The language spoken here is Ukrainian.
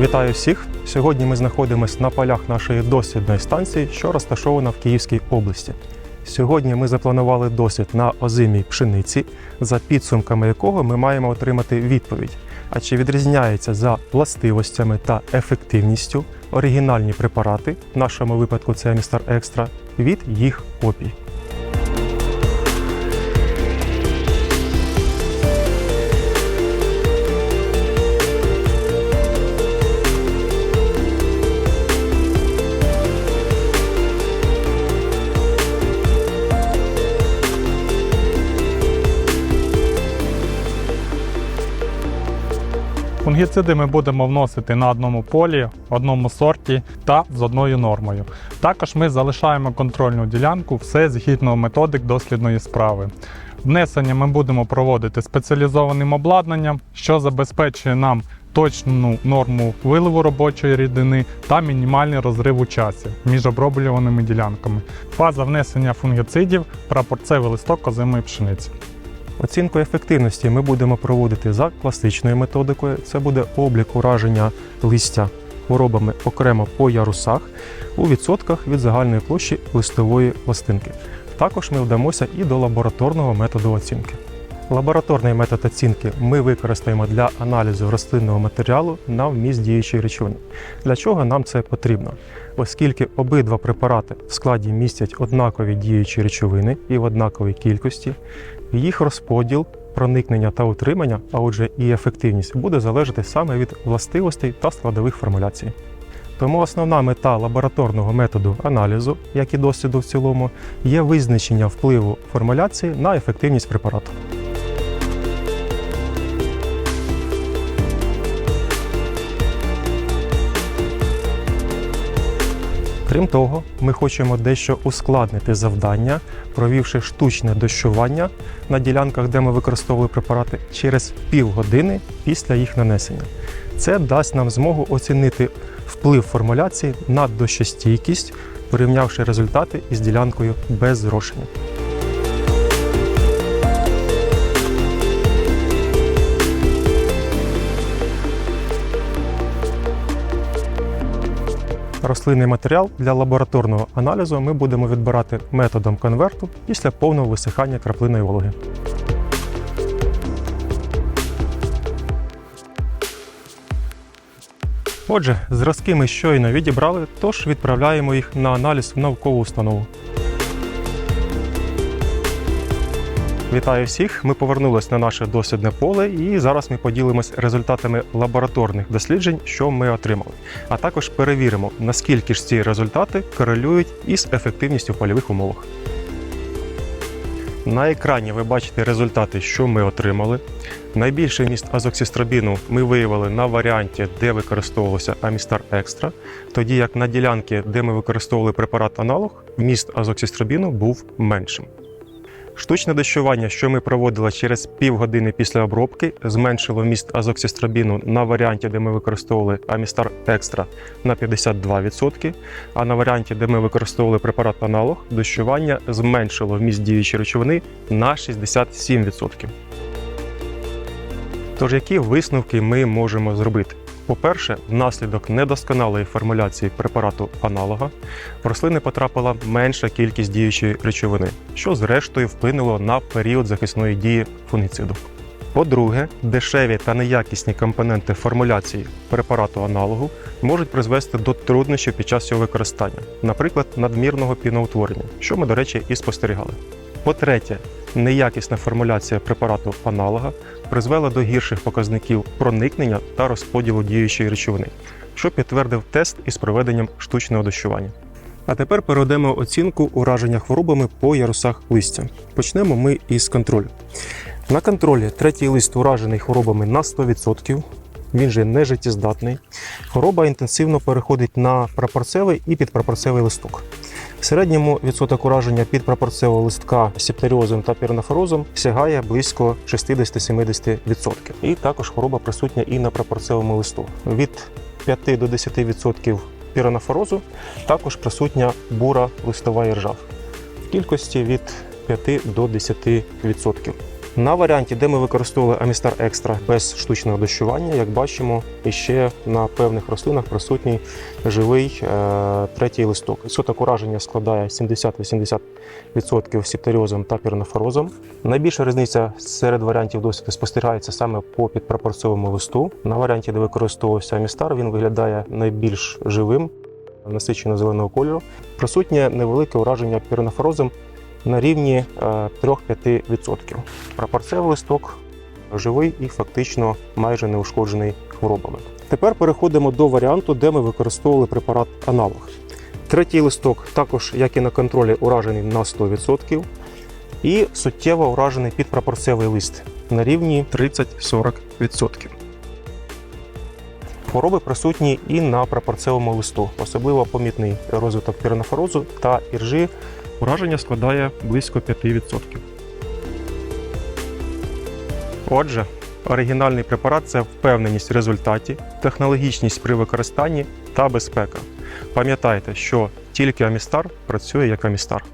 Вітаю всіх! Сьогодні ми знаходимося на полях нашої дослідної станції, що розташована в Київській області. Сьогодні ми запланували дослід на озимій пшениці, за підсумками якого ми маємо отримати відповідь. А чи відрізняються за властивостями та ефективністю оригінальні препарати, в нашому випадку це Містер Екстра, від їх копій. Фунгіциди ми будемо вносити на одному полі, одному сорті та з одною нормою. Також ми залишаємо контрольну ділянку, все згідно методик дослідної справи. Внесення ми будемо проводити спеціалізованим обладнанням, що забезпечує нам точну норму виливу робочої рідини та мінімальний розрив у часі між оброблюваними ділянками. Фаза внесення фунгіцидів прапорцевий листок озимої пшениці. Оцінку ефективності ми будемо проводити за класичною методикою. Це буде облік ураження листя хворобами окремо по ярусах у відсотках від загальної площі листової пластинки. Також ми вдамося і до лабораторного методу оцінки. Лабораторний метод оцінки ми використаємо для аналізу рослинного матеріалу на вміст діючої речовини. Для чого нам це потрібно? Оскільки обидва препарати в складі містять однакові діючі речовини і в однаковій кількості, їх розподіл, проникнення та утримання, а отже і ефективність, буде залежати саме від властивостей та складових формуляцій. Тому основна мета лабораторного методу аналізу, як і досліду в цілому, є визначення впливу формуляції на ефективність препарату. Крім того, ми хочемо дещо ускладнити завдання, провівши штучне дощування на ділянках, де ми використовували препарати, через півгодини після їх нанесення. Це дасть нам змогу оцінити вплив формуляції на дощостійкість, порівнявши результати із ділянкою без зрошення. Рослинний матеріал для лабораторного аналізу ми будемо відбирати методом конверту після повного висихання краплиної вологи. Отже, зразки ми щойно відібрали, тож відправляємо їх на аналіз в наукову установу. Вітаю всіх! Ми повернулись на наше дослідне поле, і зараз ми поділимось результатами лабораторних досліджень, що ми отримали. А також перевіримо, наскільки ж ці результати корелюють із ефективністю в польових умовах. На екрані ви бачите результати, що ми отримали. Найбільший міст азоксістробіну ми виявили на варіанті, де використовувався Амістар Екстра, тоді як на ділянці, де ми використовували препарат аналог, міст азоксістробіну був меншим. Штучне дощування, що ми проводили через півгодини після обробки, зменшило вміст азоксістробіну на варіанті, де ми використовували Амістар Екстра на 52%, а на варіанті, де ми використовували препарат аналог, дощування зменшило вміст діючої речовини на 67%. Тож, які висновки ми можемо зробити? По-перше, внаслідок недосконалої формуляції препарату аналога в рослини потрапила менша кількість діючої речовини, що зрештою вплинуло на період захисної дії фунгіциду. По-друге, дешеві та неякісні компоненти формуляції препарату аналогу можуть призвести до труднощів під час його використання, наприклад, надмірного піноутворення, що ми, до речі, і спостерігали. По-третє, неякісна формуляція препарату аналога призвела до гірших показників проникнення та розподілу діючої речовини, що підтвердив тест із проведенням штучного дощування. А тепер перейдемо оцінку ураження хворобами по ярусах листя. Почнемо ми із контролю. На контролі третій лист уражений хворобами на 100%. Він же не життєздатний. Хвороба інтенсивно переходить на прапорцевий і підпрапорцевий листок. Середньому відсоток ураження під пропорцевого листка септеріозом та пірнофорозом сягає близько 60-70%. І також хвороба присутня і на прапорцевому листу. Від 5 до 10% піронофорозу також присутня бура листова іржав в кількості від 5 до 10%. На варіанті, де ми використовували Амістар Екстра без штучного дощування, як бачимо, іще на певних рослинах присутній живий е, третій листок. Відсоток ураження складає 70-80% сіптеріозом та пірнофорозом. Найбільша різниця серед варіантів досвіду спостерігається саме по підпрапорцовому листу. На варіанті, де використовувався Амістар, він виглядає найбільш живим, насичено зеленого кольору. Присутнє невелике ураження пірнофорозом на рівні е, 3-5%. Прапорцевий листок живий і фактично майже не ушкоджений хворобами. Тепер переходимо до варіанту, де ми використовували препарат аналог. Третій листок також, як і на контролі, уражений на 100%. І суттєво уражений підпрапорцевий лист на рівні 30-40%. Хвороби присутні і на прапорцевому листу, особливо помітний розвиток піренофорозу та іржі. Ураження складає близько 5%. Отже, оригінальний препарат це впевненість в результаті, технологічність при використанні та безпека. Пам'ятайте, що тільки Амістар працює як Амістар.